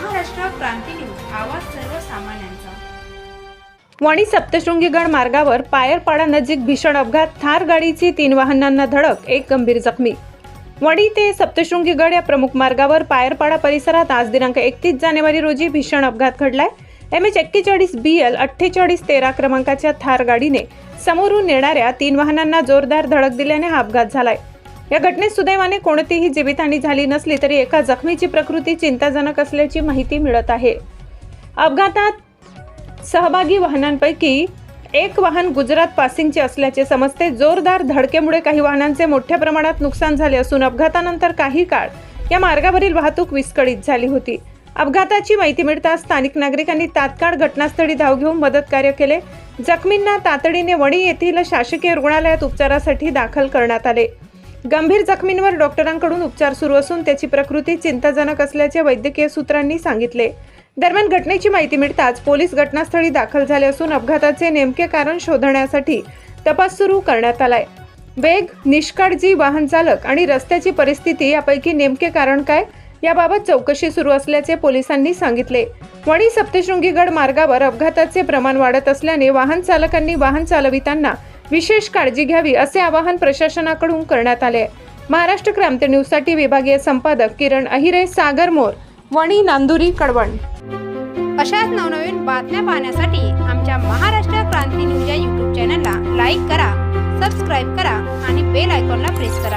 क्रांती news आवाज सर्वसामान्यांचा. वणी सप्तशृंगीगड मार्गावर पायरपाडा नजीक भीषण अपघात थार गाडीची तीन वाहनांना धडक एक गंभीर जखमी. वणी ते सप्तशृंगीगड या प्रमुख मार्गावर पायरपाडा परिसरात आज दिनांक एकतीस जानेवारी रोजी भीषण अपघात घडलाय. एम एच एक्केचाळीस बी एल अठ्ठेचाळीस तेरा क्रमांकाच्या थार गाडीने समोरून येणाऱ्या तीन वाहनांना जोरदार धडक दिल्याने हा अपघात झालाय. या घटनेत सुदैवाने कोणतीही जीवितहानी झाली नसली तरी एका जखमीची प्रकृती चिंताजनक असल्याची माहिती मिळत आहे. अपघातात सहभागी वाहनांपैकी एक वाहन गुजरात पासिंगचे असल्याचे समजते. जोरदार धडकेमुळे काही वाहनांचे मोठ्या प्रमाणात नुकसान झाले असून अपघातानंतर काही काळ या मार्गावरील वाहतूक विस्कळीत झाली होती. अपघाताची माहिती मिळताच स्थानिक नागरिकांनी तात्काळ घटनास्थळी धाव घेऊन मदत कार्य केले. जखमींना तातडीने वणी येथील शासकीय रुग्णालयात उपचारासाठी दाखल करण्यात आले. गंभीर जखमींवर डॉक्टरांकडून उपचार सुरू असून त्याची प्रकृती चिंताजनक असल्याचे वैद्यकीय सूत्रांनी सांगितले. दरम्यान घटनेची माहिती मिळताच पोलीस घटनास्थळी दाखल झाले असून अपघाताचे नेमके कारण शोधण्यासाठी तपास सुरू करण्यात आलाय. वेग निष्काळजी वाहन चालक आणि रस्त्याची परिस्थिती यापैकी नेमके कारण काय याबाबत चौकशी सुरू असल्याचे पोलिसांनी सांगितले. वणी सप्तशृंगीगड मार्गावर अपघाताचे प्रमाण वाढत असल्याने वाहन चालकांनी वाहन चालविताना विशेष काळजी घ्यावी असे आवाहन प्रशासनाकडून करण्यात आले. महाराष्ट्र क्रांती न्यूजसाठी विभागीय संपादक किरण अहिरे सागर मोर वणी नांदुरी कडवण अशाच नवनवीन बातम्या पाहण्यासाठी आमच्या महाराष्ट्र क्रांती न्यूज या यूट्यूब चॅनलला लाईक करा सबस्क्राईब करा आणि बेल आयकॉनला प्रेस करा.